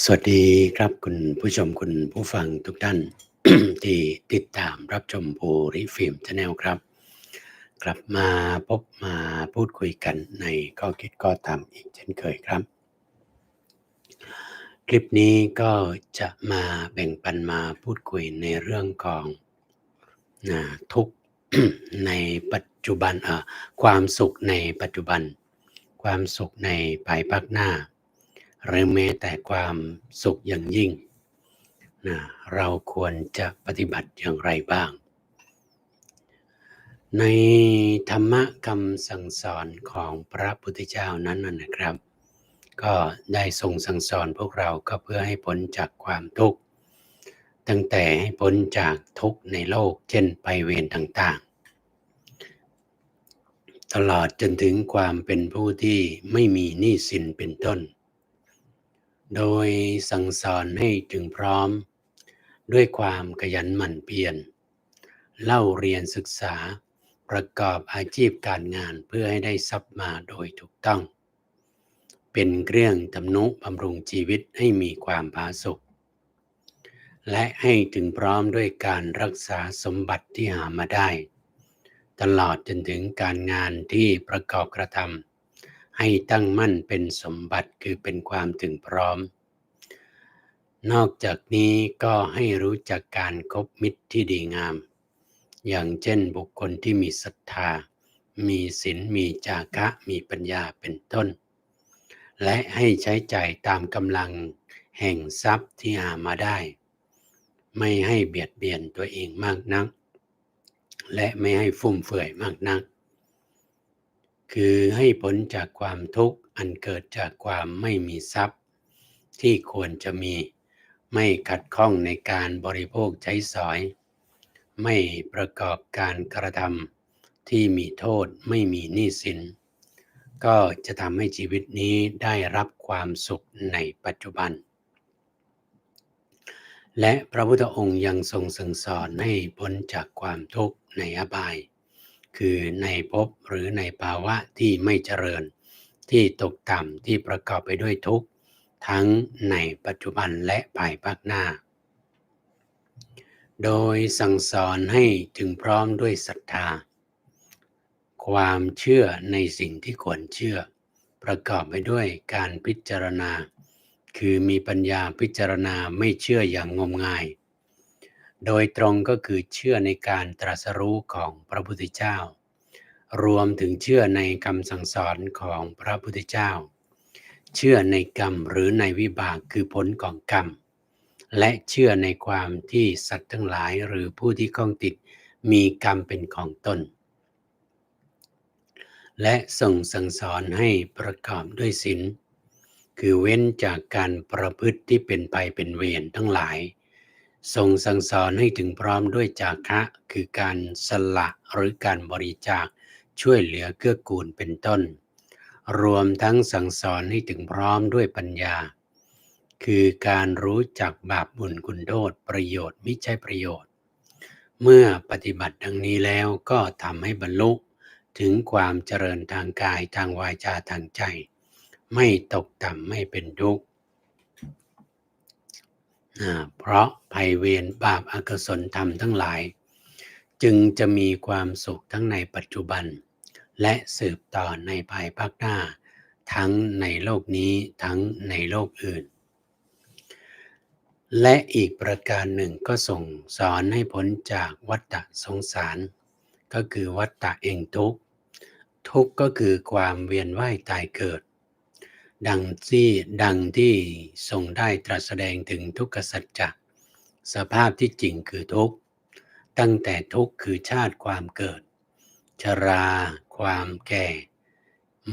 สวัสดีครับคุณผู้ชมคุณผู้ฟังทุกท่าน ที่ติดตามรับชมโพริฟิล์มชาแนลครับ กลับมาพบมาพูดคุยกันในข้อคิดก็ทำอีกเช่นเคยครับ คลิปนี้ก็จะมาแบ่งปันมาพูดคุยในเรื่องของนะทุกในปัจจุบันเอ่อความสุขในปัจจุบัน ความสุขในภายภาคหน้า หรือแม้แต่ความสุขอย่างยิ่งนะเราควรจะปฏิบัติอย่างไรบ้าง ในธรรมะคำสั่งสอนของพระพุทธเจ้านั้นนะครับ ก็ได้ทรงสั่งสอนพวกเราก็เพื่อให้พ้นจากความทุกข์ ตั้งแต่ให้พ้นจากทุกข์ในโลก เช่นไปเวรต่างๆ ตลอดจนถึงความเป็นผู้ที่ไม่มีหนี้สินเป็นต้น โดยสั่งสอนให้ถึงพร้อม ด้วยความขยันหมั่นเพียรเล่าเรียนศึกษาประกอบอาชีพการงานเพื่อให้ได้ทรัพย์มาโดยถูกต้อง เป็นเครื่องทำนุบำรุงชีวิตให้มีความผาสุกและให้ถึงพร้อมด้วยการรักษาสมบัติที่หามาได้ ตลอดจนถึงการงานที่ประกอบกระทำ ให้ตั้งมั่นเป็นสมบัติคือเป็นความถึงพร้อม นอกจากนี้ก็ให้รู้จักการคบมิตรที่ดีงาม อย่างเช่นบุคคลที่มีศรัทธา มีศีลมีจาคะ มีปัญญาเป็นต้น และให้ใช้ใจ่ายตามกำลังแห่งทรัพย์ที่หามาได้ ไม่ให้เบียดเบียนตัวเองมากนัก และไม่ให้ฟุ่มเฟือยมากนัก คือให้พ้นจากความทุกข์อันเกิดจากความไม่มีทรัพย์ ที่ควรจะมีไม่ขัดข้องในการบริโภคใช้สอย ไม่ประกอบการกระทำที่มีโทษไม่มีหนี้สิน ก็จะทำให้ชีวิตนี้ได้รับความสุขในปัจจุบัน และพระพุทธองค์ยังทรงสั่งสอนให้พ้นจากความทุกข์ในอบาย คือในภพหรือในภาวะที่ไม่เจริญ ที่ตกต่ำที่ประกอบไปด้วยทุกข์ ทั้งในปัจจุบันและภายภาคหน้า โดยสั่งสอนให้ถึงพร้อมด้วยศรัทธา ความเชื่อในสิ่งที่ควรเชื่อ ประกอบไปด้วยการพิจารณา คือมีปัญญาพิจารณาไม่เชื่ออย่างงมงาย โดยตรงก็คือเชื่อในการตรัสรู้ของพระพุทธเจ้า รวมถึงเชื่อในคำสั่งสอนของพระพุทธเจ้า เชื่อในกรรมหรือในวิบากคือผลของกรรม และเชื่อในความที่สัตว์ทั้งหลายหรือผู้ที่ข้องติดมีกรรมเป็นของตน และส่งสั่งสอนให้ประกอบด้วยศีลคือเว้นจากการประพฤติที่เป็นไปเป็นเวรทั้งหลาย ทรงสั่งสอนให้ถึงพร้อมด้วยจาคะคือการสละหรือการบริจาคช่วยเหลือเกื้อกูลเป็นต้น รวมทั้งสั่งสอนให้ถึงพร้อมด้วยปัญญา คือการรู้จักบาปบุญคุณโทษประโยชน์ไม่ใช่ประโยชน์ เมื่อปฏิบัติดังนี้แล้วก็ทำให้บรรลุถึงความเจริญทางกายทางวาจาทางใจ ไม่ตกต่ำไม่เป็นทุกข์ เพราะภัยเวรบาปอกุศลธรรมทั้งหลาย จึงจะมีความสุขทั้งในปัจจุบัน และสืบต่อในภายภาคหน้า ทั้งในโลกนี้ทั้งในโลกอื่น และอีกประการหนึ่งก็ส่งสอนให้พ้นจากวัฏฏะสงสาร ก็คือวัฏฏะเองทุกทุกก็คือความเวียนว่ายตายเกิด ดังที่ดังที่ทรงได้ตรัสแสดงถึงทุกขสัจจะสภาพที่จริงคือทุกข์ ตั้งแต่ทุกข์คือชาติความเกิด ชรา ความแก่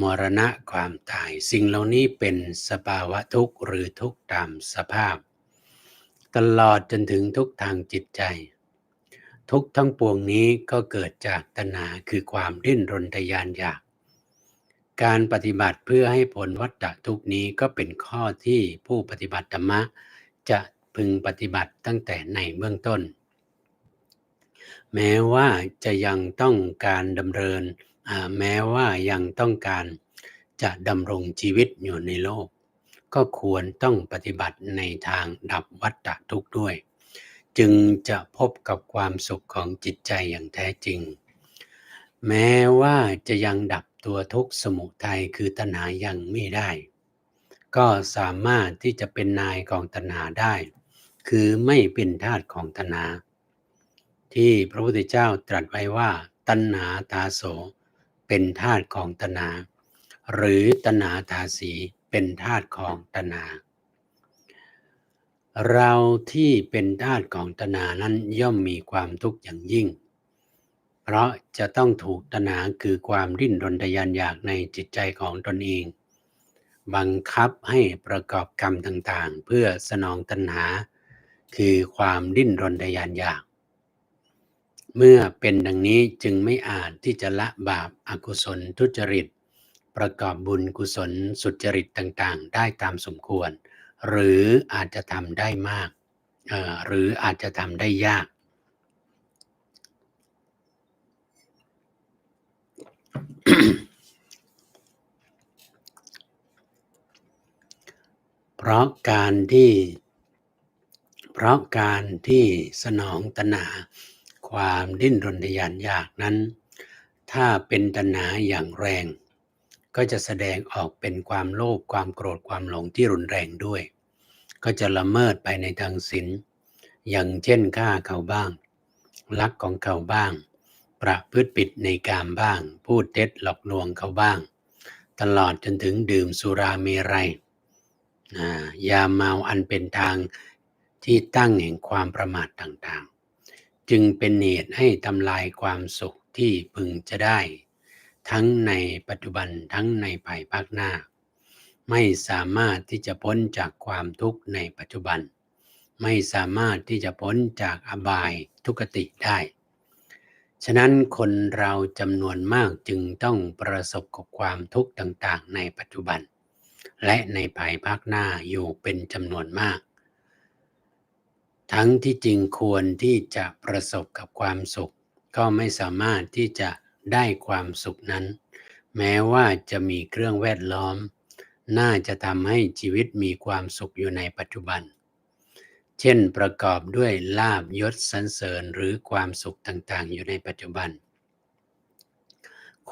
มรณะความตาย สิ่งเหล่านี้เป็นสภาวะทุกข์หรือทุกข์ตามสภาพ ตลอดจนถึงทุกข์ทางจิตใจ ทุกข์ทั้งปวงนี้ก็เกิดจากตัณหาคือความดิ้นรนทยานอยาก การปฏิบัติเพื่อให้ผลวัฏฏะทุกนี้ก็เป็นข้อที่ผู้ปฏิบัติธรรมะ จะพึงปฏิบัติตั้งแต่ในเบื้องต้น แม้ว่าจะยังต้องการดำเนินแม้ว่ายังต้องการจะดำรงชีวิตอยู่ในโลก ก็ควรต้องปฏิบัติในทางดับวัฏฏะทุกข์ด้วย จึงจะพบกับความสุขของจิตใจอย่างแท้จริง แม้ว่าจะยังดับ ตัวทุกข์สมุทัยคือตัณหายังไม่ได้ ก็สามารถที่จะเป็นนายของตัณหาได้ คือไม่เป็นทาสของตัณหา ที่พระพุทธเจ้าตรัสไว้ว่า ตัณหาตาโส เป็นทาสของตัณหา หรือตัณหาทาสีเป็นทาสของตัณหาเราที่เป็นทาสของตัณหานั้นย่อมมีความทุกข์อย่างยิ่ง เพราะจะต้องถูกตัณหาคือความดิ้นรนทยานอยากในจิตใจของตนเอง บังคับให้ประกอบกรรมต่างๆ เพื่อสนองตัณหา คือความดิ้นรนทยานอยาก เมื่อเป็นดังนี้จึงไม่อาจที่จะละบาปอากุศลทุจริต ประกอบบุญกุศลสุจริตต่างๆ ได้ตามสมควร หรืออาจจะทำได้มากหรืออาจจะทำได้ยาก เพราะการที่ เพราะการที่สนองตนาความดิ้นรนทยานอยากนั้น ถ้าเป็นตนาอย่างแรง ก็จะแสดงออกเป็นความโลภความโกรธความหลงที่รุนแรงด้วย ก็จะละเมิดไปในทางศีลอย่างเช่นฆ่าเขาบ้างลักของเขาบ้าง ประพฤติผิดในกามบ้าง พูดเท็จหลอกลวงเขาบ้าง ตลอดจนถึงดื่มสุราเมรัยยาเมาอันเป็นทางที่ตั้งแห่งความประมาทต่างๆ จึงเป็นเหตุให้ทำลายความสุขที่พึงจะได้ ทั้งในปัจจุบันทั้งในภายภาคหน้า ไม่สามารถที่จะพ้นจากความทุกข์ในปัจจุบัน ไม่สามารถที่จะพ้นจากอบายทุกติได้ ฉะนั้นคนเราจำนวนมากจึงต้องประสบกับความทุกข์ต่างๆ ในปัจจุบัน และในภายภาคหน้าอยู่เป็นจำนวนมาก ทั้งที่จริงควรที่จะประสบกับความสุข ก็ไม่สามารถที่จะได้ความสุขนั้น แม้ว่าจะมีเครื่องแวดล้อม น่าจะทำให้ชีวิตมีความสุขอยู่ในปัจจุบัน เช่นประกอบด้วยลาบยศสรรเสริญหรือความสุขต่างๆ อยู่ในปัจจุบัน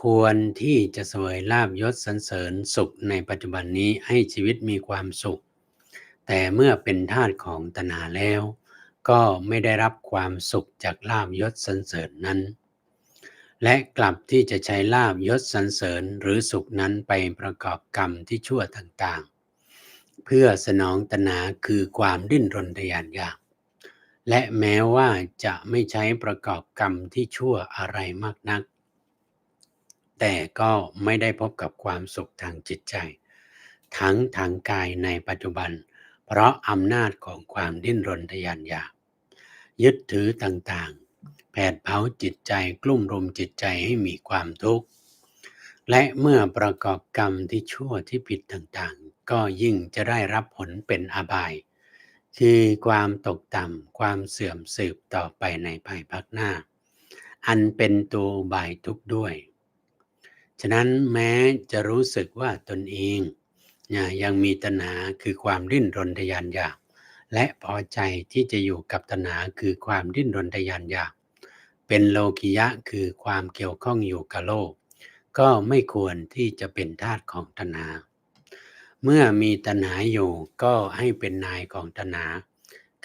ควรที่จะสวยลาบยศสรรเสริญสุขในปัจจุบันนี้ให้ชีวิตมีความสุข แต่เมื่อเป็นทาสของตนาแล้ว ก็ไม่ได้รับความสุขจากลาบยศสรรเสริญนั้น และกลับที่จะใช้ลาบยศสรรเสริญหรือสุขนั้นไปประกอบกรรมที่ชั่วต่างๆ เพื่อสนองตนาคือความดิ้นรนทยานอยาก และแม้ว่าจะไม่ใช้ประกอบกรรมที่ชั่วอะไรมากนัก แต่ก็ไม่ได้พบกับความสุขทางจิตใจ ทั้งทางกายในปัจจุบัน เพราะอำนาจของความดิ้นรนทยานอยาก ยึดถือต่างๆ แผดเผาจิตใจกลุ่มรุมจิตใจให้มีความทุกข์และเมื่อประกอบกรรมที่ชั่วที่ผิดต่างๆ ก็ยิ่งจะได้รับผลเป็นอบาย คือความตกต่ำความเสื่อมสืบต่อไปในภายภาคหน้า อันเป็นตัวบายทุกข์ด้วย ฉะนั้นแม้จะรู้สึกว่าตนเองยังมีตัณหาคือความดิ้นรนทยานอยาก และพอใจที่จะอยู่กับตัณหาคือความดิ้นรนทยานอยาก เป็นโลกิยะคือความเกี่ยวข้องอยู่กับโลก ก็ไม่ควรที่จะเป็นทาสของตนา เมื่อมีตนาอยู่ก็ให้เป็นนายของตนา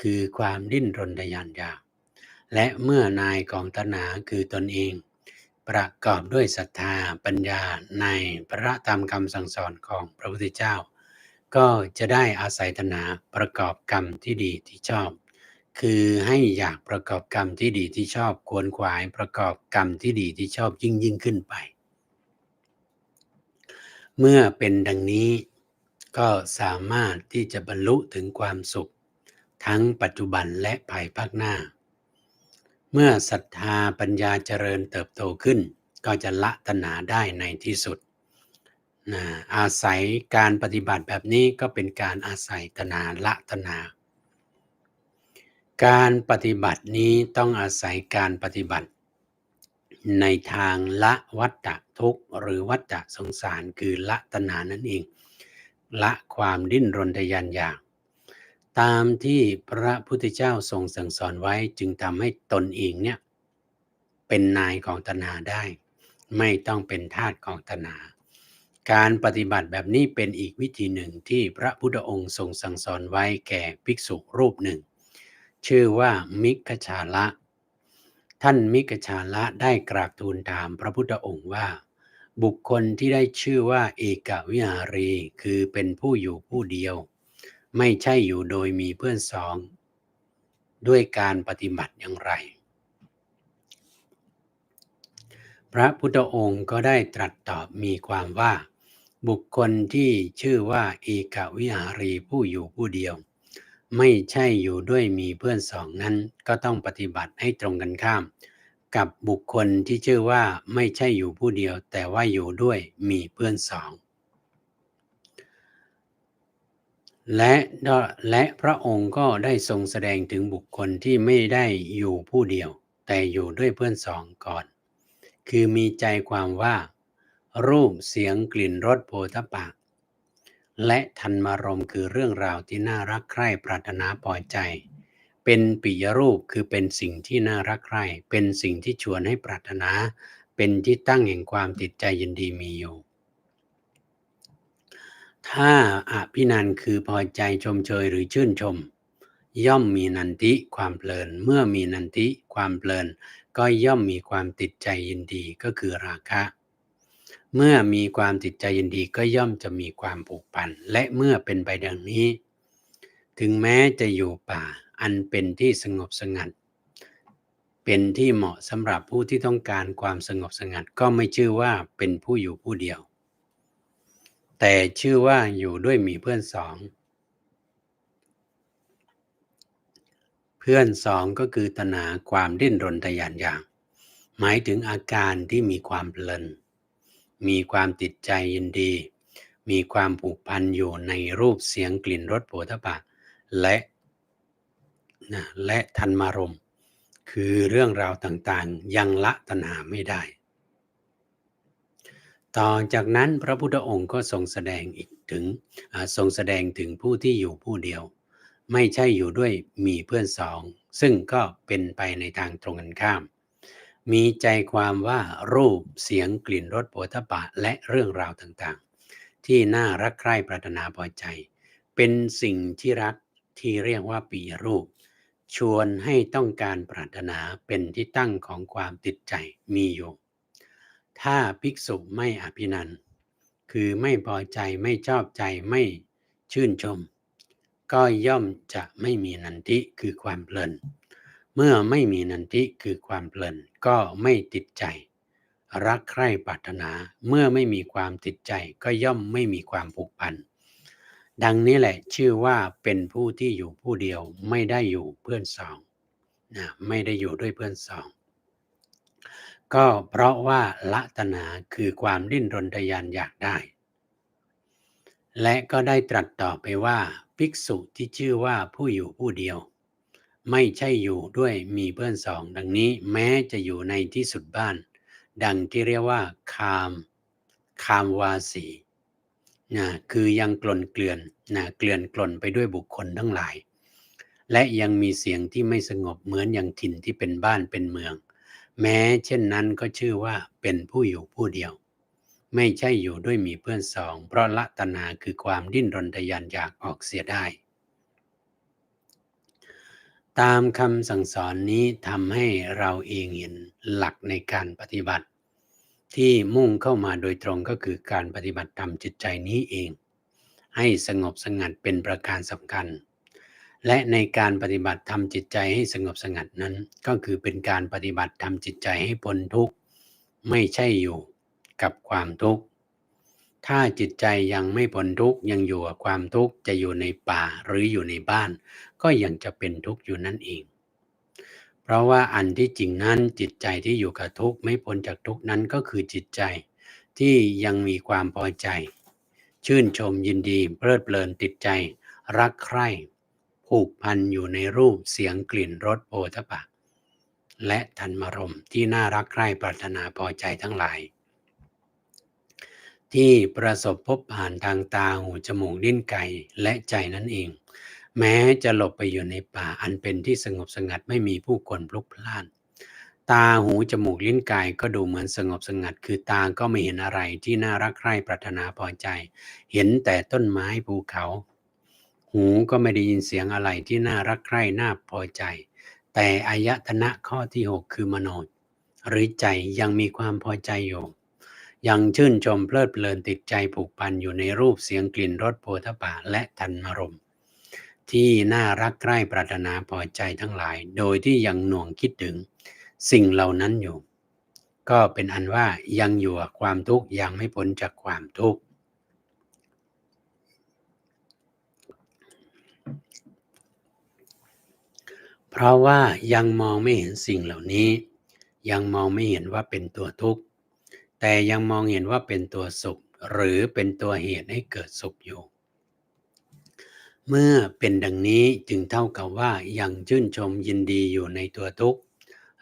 คือความดิ้นรนทยานอยาก และเมื่อนายของตนาคือตนเอง ประกอบด้วยศรัทธาปัญญาในพระธรรมคำสั่งสอนของพระพุทธเจ้า ก็จะได้อาศัยตนาประกอบกรรมที่ดีที่ชอบ คือให้อยากประกอบกรรมที่ดีที่ชอบควรขวายประกอบกรรมที่ดีที่ชอบยิ่งยิ่งขึ้นไป เมื่อเป็นดังนี้ ก็สามารถที่จะบรรลุถึงความสุข ทั้งปัจจุบันและภายภาคหน้า เมื่อศรัทธาปัญญาเจริญเติบโตขึ้น ก็จะละตนาได้ในที่สุดนะอาศัยการปฏิบัติแบบนี้ก็เป็นการอาศัยตนาละตนา การปฏิบัตินี้ต้องอาศัยการปฏิบัติ ในทางละวัฏฏะทุกข์หรือวัฏฏะสงสารคือละตนานั่นเอง ละความดิ้นรนทยานอยาก ตามที่พระพุทธเจ้าทรงสั่งสอนไว้จึงทำให้ตนเองเนี่ยเป็นนายของตนาได้ ไม่ต้องเป็นทาสของตนา การปฏิบัติแบบนี้เป็นอีกวิธีหนึ่งที่พระพุทธองค์ทรงสั่งสอนไว้แก่ภิกษุรูปหนึ่ง ชื่อว่ามิกชาละ ท่านมิกชาละได้กราบทูลถามพระพุทธองค์ว่า บุคคลที่ได้ชื่อว่าเอกวิหารีคือเป็นผู้อยู่ผู้เดียว ไม่ใช่อยู่โดยมีเพื่อนสอง ด้วยการปฏิบัติอย่างไร พระพุทธองค์ก็ได้ตรัสตอบมีความว่า บุคคลที่ชื่อว่าเอกวิหารีผู้อยู่ผู้เดียว ไม่ใช่อยู่ด้วยมีเพื่อนสองนั้นก็ต้องปฏิบัติให้ตรงกันข้าม กับบุคคลที่ชื่อว่าไม่ใช่อยู่ผู้เดียว แต่ว่าอยู่ด้วยมีเพื่อนสอง และและพระองค์ก็ได้ทรงแสดงถึงบุคคลที่ไม่ได้อยู่ผู้เดียว แต่อยู่ด้วยเพื่อนสองก่อน คือมีใจความว่า รูปเสียงกลิ่นรสโผฏฐัพและทันมารมคือเรื่องราวที่น่ารักใคร่ปรารถนาพอใจ เป็นปิยรูปคือเป็นสิ่งที่น่ารักใคร่ เป็นสิ่งที่ชวนให้ปรารถนา เป็นที่ตั้งแห่งความติดใจยินดีมีอยู่ ถ้าอภินันคือพอใจชมเชยหรือชื่นชม ย่อมมีนันทิความเพลิน เมื่อมีนันทิความเพลิน ก็ย่อมมีความติดใจยินดีก็คือราคะ เมื่อมีความติดใจยินดีก็ย่อมจะมีความผูกพัน และเมื่อเป็นไปดังนี้ ถึงแม้จะอยู่ป่า อันเป็นที่สงบสงัด เป็นที่เหมาะสำหรับผู้ที่ต้องการความสงบสงัดก็ไม่ชื่อว่าเป็นผู้อยู่ผู้เดียว แต่ชื่อว่าอยู่ด้วยมีเพื่อนสอง เพื่อนสองก็คือตนาความดิ้นรนทยานอยากหมายถึงอาการที่มีความเพลิน มีความติดใจยินดี มีความผูกพันอยู่ในรูปเสียงกลิ่นรสโผฏฐัพและ นะและทันมารม คือเรื่องราวต่างๆ ยังละตัณหาไม่ได้ ต่อจากนั้นพระพุทธองค์ก็ทรงแสดงอีกถึงทรงแสดงถึงผู้ที่อยู่ผู้เดียว ไม่ใช่อยู่ด้วยมีเพื่อนสอง ซึ่งก็เป็นไปในทางตรงกันข้าม มีใจความว่ารูปเสียงกลิ่นรสโผฏฐะและเรื่องราวต่างๆ ที่น่ารักใคร่ปรารถนาพอใจ เป็นสิ่งที่รักที่เรียกว่าปีรูป ชวนให้ต้องการปรารถนาเป็นที่ตั้งของความติดใจมีอยู่ ถ้าภิกษุไม่อภินันคือไม่พอใจไม่ชอบใจไม่ชื่นชม ก็ย่อมจะไม่มีนันทิคือความเพลิน เมื่อไม่มีนันทิคือความเพลินก็ไม่ติดใจ รักใคร่ปรารถนาเมื่อไม่มีความติดใจก็ย่อมไม่มีความผูกพัน ดังนี้แหละชื่อว่าเป็นผู้ที่อยู่ผู้เดียวไม่ได้อยู่เพื่อนสองนะไม่ได้อยู่ด้วยเพื่อนสอง ก็เพราะว่าละตนาคือความดิ้นรนทยานอยากได้ และก็ได้ตรัสต่อไปว่า ภิกษุที่ชื่อว่าผู้อยู่ผู้เดียว ไม่ใช่อยู่ด้วยมีเพื่อนสอง ดังนี้แม้จะอยู่ในที่สุดบ้าน ดังที่เรียกว่าคาม คามวาสี นะคือยังกลนเกลื่อนนะเกลื่อนกลนไปด้วยบุคคลทั้งหลาย และยังมีเสียงที่ไม่สงบเหมือนอย่างถิ่นที่เป็นบ้านเป็นเมือง แม้เช่นนั้นก็ชื่อว่าเป็นผู้อยู่ผู้เดียว ไม่ใช่อยู่ด้วยมีเพื่อนสอง เพราะละตนาคือความดิ้นรนทยานอยากออกเสียได้ ตามคำสั่งสอนนี้ทำให้เราเองเห็นหลักในการปฏิบัติ ที่มุ่งเข้ามาโดยตรงก็คือการปฏิบัติธรรมจิตใจนี้เอง ให้สงบสงัดเป็นประการสำคัญ และในการปฏิบัติทำจิตใจให้สงบสงัดนั้น ก็คือเป็นการปฏิบัติทำจิตใจให้พ้นทุกข์ไม่ใช่อยู่กับความทุกข์ถ้าจิตใจยังไม่พ้นทุกข์ยังอยู่กับความทุกข์จะอยู่ในป่าหรืออยู่ในบ้าน ก็ยังจะเป็นทุกข์อยู่นั่นเอง เพราะว่าอันที่จริงนั้นจิตใจที่อยู่กับทุกข์ไม่พ้นจากทุกข์นั้นก็คือจิตใจที่ยังมีความพอใจ ชื่นชมยินดี เพลิดเพลินติดใจ รักใคร่ผูกพันอยู่ในรูปเสียงกลิ่นรสโผฏฐะและทันมรมที่น่ารักใคร่ปรารถนาพอใจทั้งหลาย ที่ประสบพบผ่านทางตาหูจมูกลิ้นไก่และใจนั่นเอง แม้จะหลบไปอยู่ในป่าอันเป็นที่สงบสงัดไม่มีผู้คนพลุกพล่าน ตาหูจมูกลิ้นกายก็ดูเหมือนสงบสงัด คือตาก็ไม่เห็นอะไรที่น่ารักใคร่ปรารถนาพอใจ เห็นแต่ต้นไม้ภูเขา หูก็ไม่ได้ยินเสียงอะไรที่น่ารักใคร่น่าพอใจ แต่อายตนะข้อที่หกคือมโนหรือใจยังมีความพอใจอยู่ยังชื่นชมเพลิดเพลินติดใจผูกพันอยู่ในรูปเสียงกลิ่นรสโพธปะและธรรมรม ที่น่ารักใกล้ปรารถนาพอใจทั้งหลาย โดยที่ยังหน่วงคิดถึงสิ่งเหล่านั้นอยู่ ก็เป็นอันว่ายังอยู่กับความทุกข์ยังไม่พ้นจากความทุกข์เพราะว่ายังมองไม่เห็นสิ่งเหล่านี้ ยังมองไม่เห็นว่าเป็นตัวทุกข์ แต่ยังมองเห็นว่าเป็นตัวสุข หรือเป็นตัวเหตุให้เกิดสุขอยู่ เมื่อเป็นดังนี้จึงเท่ากับว่ายังชื่นชมยินดีอยู่ในตัวทุกข์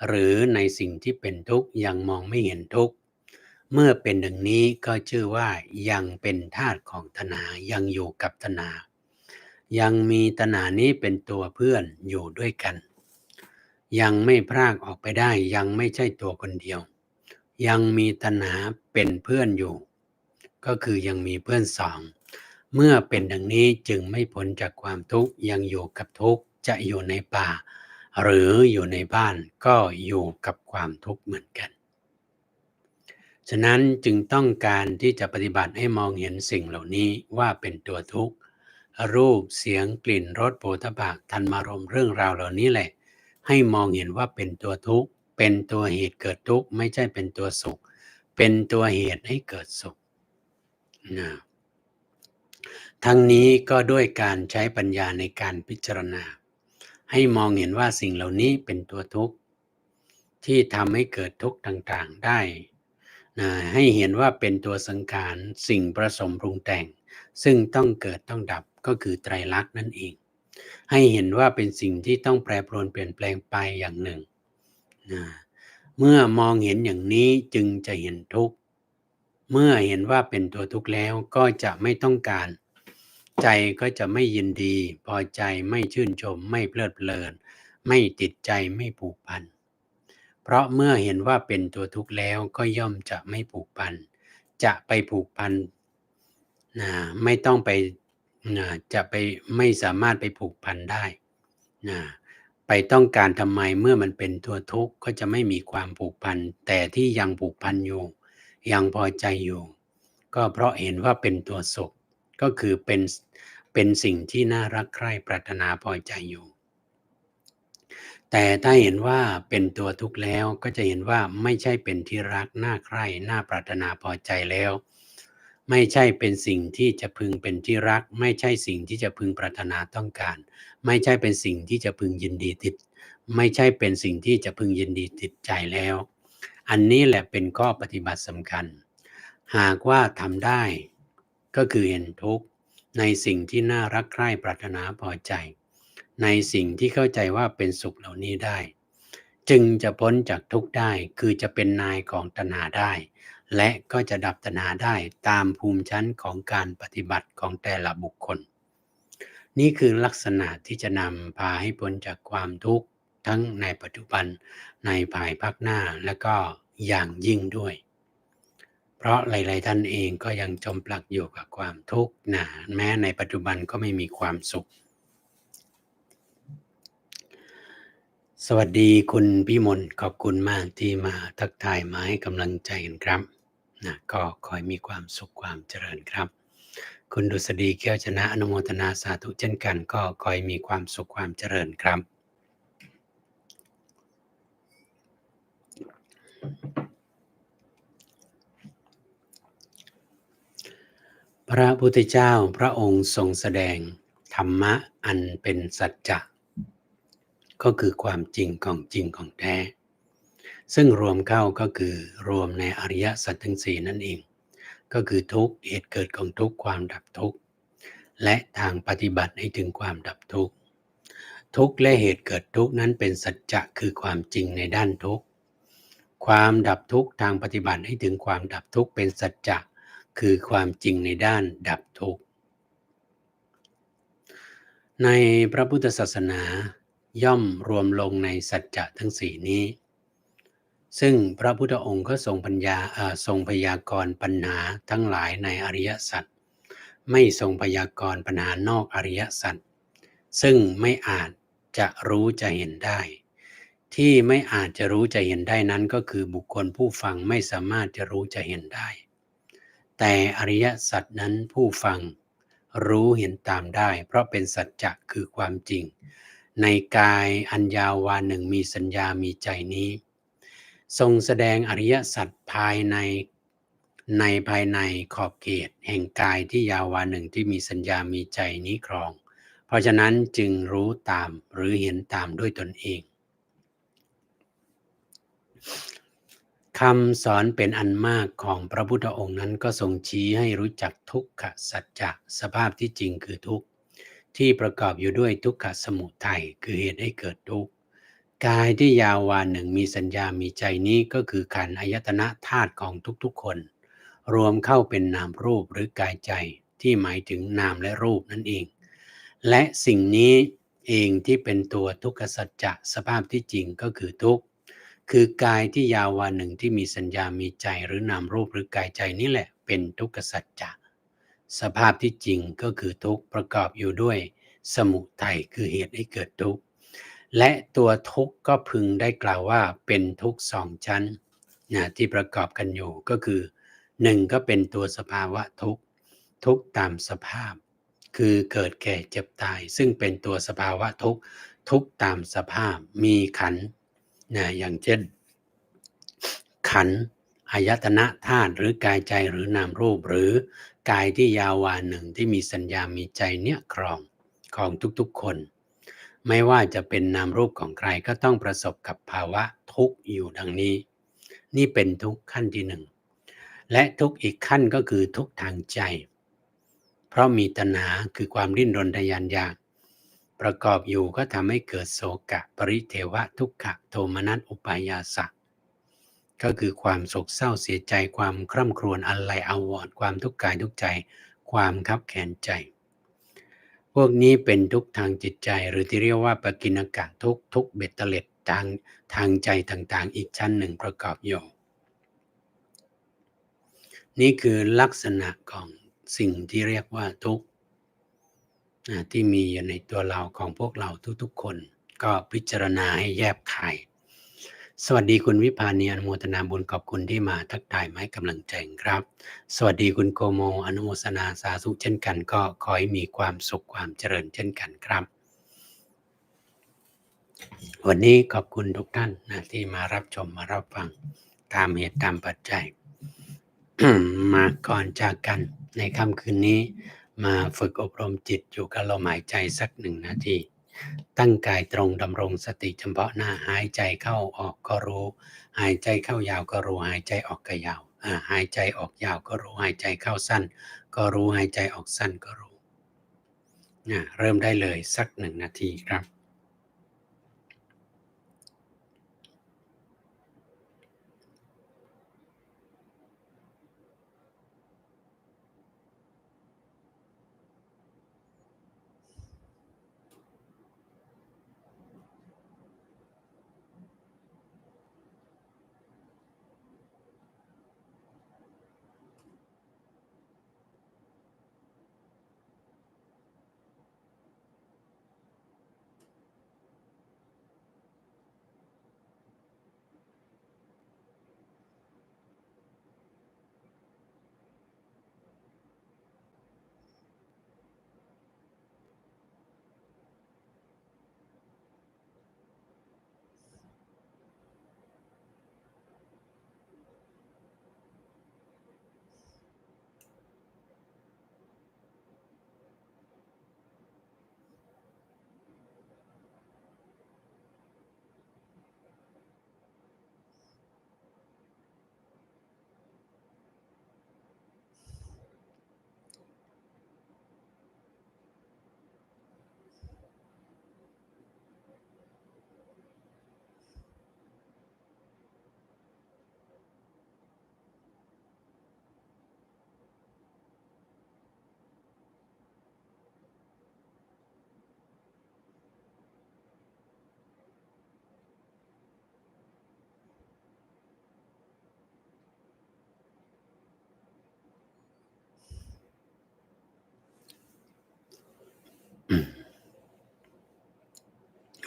หรือในสิ่งที่เป็นทุกข์ยังมองไม่เห็นทุกข์ เมื่อเป็นดังนี้ก็ชื่อว่ายังเป็นธาตุของตนายังอยู่กับตนา ยังมีตนานี้เป็นตัวเพื่อนอยู่ด้วยกัน ยังไม่พรากออกไปได้ยังไม่ใช่ตัวคนเดียว ยังมีตัณหาเป็นเพื่อนอยู่ ก็คือยังมีเพื่อนสอง เมื่อเป็นดังนี้จึงไม่พ้นจากความทุกข์ยังอยู่กับทุกข์จะอยู่ในป่า หรืออยู่ในบ้านก็อยู่กับความทุกข์เหมือนกัน ฉะนั้นจึงต้องการที่จะปฏิบัติให้มองเห็นสิ่งเหล่านี้ว่าเป็นตัวทุกข์ รูปเสียงกลิ่นรสโผฏฐัพทันมารมเรื่องราวเหล่านี้แหละ ให้มองเห็นว่าเป็นตัวทุกข์ เป็นตัวเหตุเกิดทุกข์ไม่ใช่เป็นตัวสุข เป็นตัวเหตุให้เกิดสุขนะ ทั้งนี้ก็ด้วยการใช้ปัญญาในการพิจารณา ให้มองเห็นว่าสิ่งเหล่านี้เป็นตัวทุกข์ ที่ทำให้เกิดทุกข์ต่างๆได้นะให้เห็นว่าเป็นตัวสังขารสิ่งประสมปรุงแต่ง ซึ่งต้องเกิดต้องดับก็คือไตรลักษณ์นั่นเอง ให้เห็นว่าเป็นสิ่งที่ต้องแปรปรวนเปลี่ยนแปลงไปอย่างหนึ่งนะเมื่อมองเห็นอย่างนี้จึงจะเห็นทุกข์ เมื่อเห็นว่าเป็นตัวทุกข์แล้วก็จะไม่ต้องการ ใจก็จะไม่ยินดี พอใจไม่ชื่นชม ไม่เพลิดเพลิน ไม่ติดใจไม่ผูกพัน เพราะเมื่อเห็นว่าเป็นตัวทุกข์แล้วก็ย่อมจะไม่ผูกพัน จะไปผูกพันนะไม่ต้องไปนะจะไปไม่สามารถไปผูกพันได้นะไปต้องการทำไมเมื่อมันเป็นตัวทุกข์ก็จะไม่มีความผูกพัน แต่ที่ยังผูกพันอยู่ ยังพอใจอยู่ ก็เพราะเห็นว่าเป็นตัวสุข ก็คือเป็นเป็นสิ่งที่น่ารักใคร่ปรารถนาพอใจอยู่ แต่ถ้าเห็นว่าเป็นตัวทุกข์แล้วก็จะเห็นว่าไม่ใช่เป็นที่รักน่าใคร่น่าปรารถนาพอใจแล้ว ไม่ใช่เป็นสิ่งที่จะพึงเป็นที่รัก ไม่ใช่สิ่งที่จะพึงปรารถนาต้องการ ไม่ใช่เป็นสิ่งที่จะพึงยินดีติด ไม่ใช่เป็นสิ่งที่จะพึงยินดีติดใจแล้ว อันนี้แหละเป็นข้อปฏิบัติสำคัญ หากว่าทำได้ ก็คือเห็นทุกข์ในสิ่งที่น่ารักใคร่ปรารถนาพอใจ ในสิ่งที่เข้าใจว่าเป็นสุขเหล่านี้ได้ จึงจะพ้นจากทุกข์ได้คือจะเป็นนายของตนาได้ และก็จะดับตัณหาได้ตามภูมิชั้นของการปฏิบัติของแต่ละบุคคล นี่คือลักษณะที่จะนำพาให้พ้นจากความทุกข์ทั้งในปัจจุบันในภายภาคหน้าและก็อย่างยิ่งด้วย เพราะหลาย ๆ ท่านเองก็ยังจมปลักอยู่กับความทุกข์นะแม้ในปัจจุบันก็ไม่มีความสุข สวัสดีคุณพี่มนขอบคุณมากที่มาทักทายมาให้กำลังใจกันครับนะก็ขอให้มีความสุขความเจริญครับ คุณดุษฎีเกี้ยวชนะอนุโมทนาสาธุเช่นกัน ก็ขอให้มีความสุขความเจริญครับ พระพุทธเจ้าพระองค์ทรงแสดงธรรมะอันเป็นสัจจะก็คือความจริงของจริงของแท้ ซึ่งรวมเข้าก็คือรวมในอริยสัจทั้งสี่นั่นเอง ก็คือทุกเหตุเกิดของทุกความดับทุกและทางปฏิบัติให้ถึงความดับทุกทุกและเหตุเกิดทุกนั้นเป็นสัจจะคือความจริงในด้านทุกความดับทุกทางปฏิบัติให้ถึงความดับทุกเป็นสัจจะ คือความจริงในด้านดับทุกข์ ในพระพุทธศาสนาย่อมรวมลงในสัจจะทั้งสี่นี้ ซึ่งพระพุทธองค์ก็ทรงปัญญาทรงพยากรณ์ปัญหาทั้งหลายในอริยสัจไม่ทรงพยากรณ์ปัญหานอกอริยสัจซึ่งไม่อาจจะรู้จะเห็นได้ ที่ไม่อาจจะรู้จะเห็นได้นั้นก็คือบุคคลผู้ฟังไม่สามารถจะรู้จะเห็นได้ แต่อริยสัจนั้นผู้ฟังรู้เห็นตามได้ เพราะเป็นสัจจะคือความจริง ในกายอันยาววานหนึ่งมีสัญญามีใจนี้ ทรงแสดงอริยสัจภายในในภายในขอบเขต แห่งกายที่ยาววานหนึ่งที่มีสัญญามีใจนี้ครอง เพราะฉะนั้นจึงรู้ตามหรือเห็นตามด้วยตนเอง คำสอนเป็นอันมากของพระพุทธองค์นั้นก็ทรงชี้ให้รู้จักทุกขสัจจะสภาพที่จริงคือทุกข์ ที่ประกอบอยู่ด้วยทุกขสมุทัยคือเหตุให้เกิดทุกข์กายที่ยาววานหนึ่งมีสัญญามีใจนี้ก็คือขันอายตนะธาตุของทุกๆคน รวมเข้าเป็นนามรูปหรือกายใจที่หมายถึงนามและรูปนั่นเอง และสิ่งนี้เองที่เป็นตัวทุกขสัจจะสภาพที่จริงก็คือทุกข์ คือกายที่ยาววานหนึ่งที่มีสัญญามีใจหรือนามรูปหรือกายใจนี่แหละ เป็นทุกขสัจจะสภาพที่จริงก็คือทุกข์ประกอบอยู่ด้วย สมุทัยคือเหตุให้เกิดทุกข์และตัวทุกข์ก็พึงได้กล่าวว่าเป็นทุกข์สองชั้นนะที่ประกอบกันอยู่ก็คือหนึ่งก็เป็นตัวสภาวะทุกข์ทุกข์ตามสภาพ คือเกิดแก่เจ็บตาย ซึ่งเป็นตัวสภาวะทุกข์ทุกตามสภาพ มีขัน นะอย่างเช่น ขันอายตนะธาตุหรือกายใจหรือนามรูปหรือกายที่ยาววานหนึ่งที่มีสัญญามีใจเนี่ยครองของทุกๆคน ไม่ว่าจะเป็นนามรูปของใครก็ต้องประสบกับภาวะทุกข์อยู่ดังนี้ นี่เป็นทุกขั้นที่หนึ่งและทุกอีกขั้นก็คือทุกทางใจ เพราะมีตัณหาคือความดิ้นรนทยานอยาก ประกอบอยู่ก็ทำให้เกิดโศกะ ปริเทวะทุกขะโทมนัสอุปายาสะก็คือความโศกเศร้าเสียใจความคร่ำครวญอะไรอาวรความทุกข์กายทุกใจ ความคับแขนใจ พวกนี้เป็นทุกทางจิตใจหรือที่เรียกว่าปกินกะทุกทุกเบ็ดเตล็ดทางทางใจต่างๆ อีกชั้นหนึ่งประกอบอยู่นี่คือลักษณะของสิ่งที่เรียกว่าทุก ที่มีอยู่ในตัวเราของพวกเราทุกๆคน ก็พิจารณาให้แยบคายสวัสดีคุณวิพานีอนุโมทนาบุญขอบคุณที่มาทักทายไม้กำลังใจครับ สวัสดีคุณโกโมอนุโมทนาสาธุเช่นกัน ก็ขอให้มีความสุขความเจริญเช่นกันครับ วันนี้ขอบคุณทุกท่านนะที่มารับชมมารับฟังตามเหตุตามปัจจัย มาก่อนจากกันในค่ำคืนนี้ มาฝึกอบรมจิตอยู่กับลมหายใจสักหนึ่งนาที ตั้งกายตรงดำรงสติเฉพาะหน้าหายใจเข้าออกก็รู้ หายใจเข้ายาวก็รู้หายใจออกก็ยาวหายใจออกยาวก็รู้หายใจเข้าสั้น ก็รู้หายใจออกสั้นก็รู้เริ่มได้เลยสักหนึ่งนาทีครับ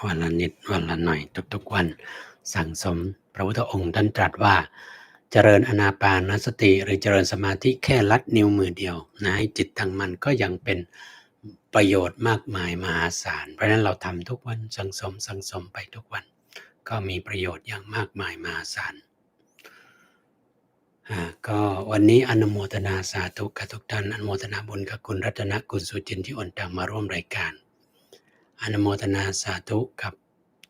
วันละนิดวันละหน่อย ทุกๆวันสั่งสม พระพุทธองค์ท่านตรัสว่า เจริญอนาปานสติ หรือเจริญสมาธิแค่ลัดนิ้วมือเดียวนะให้จิตตั้งมันก็ยังเป็นประโยชน์มากมายมหาศาล เพราะนั้นเราทำทุกวันสังสมสังสมไปทุกวัน ก็มีประโยชน์อย่างมากมายมหาศาลก็วันนี้อนุโมทนาสาธุกับทุกท่านอนุโมทนาบุญกับคุณรัตนกุลสุจินที่อ่อนตามมาร่วมรายการ อนุโมทนาสาธุกับ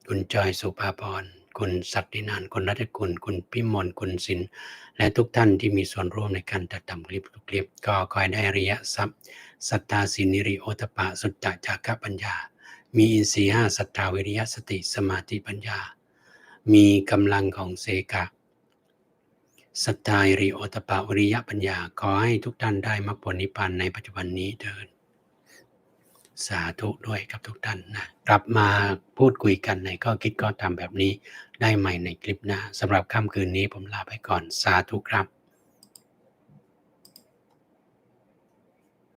คุณจอยสุภาพร คุณศักดินาน คุณรัตกุล คุณพิมล คุณสิน และทุกท่านที่มีส่วนร่วมในการจัดทำคลิปทุกคลิป ก็คอยได้ริยทรัพย์ศรัทธาสินิริโอตปะ สุตตะจากปัญญา มีอินทรีห้าศรัทธาวิริยะสติสมาธิปัญญา มีกำลังของเสกะศรัทธาริโอตปะวิริยะปัญญา ขอให้ทุกท่านได้มรรคผลนิพพานในปัจจุบันนี้เดิน สาธุด้วยกับทุกท่านนะกลับมาพูดคุยกันในข้อคิดก็ทำแบบนี้ได้ใหม่ในคลิปหน้าสำหรับค่ำคืนนี้ผมลาไปก่อนสาธุครับ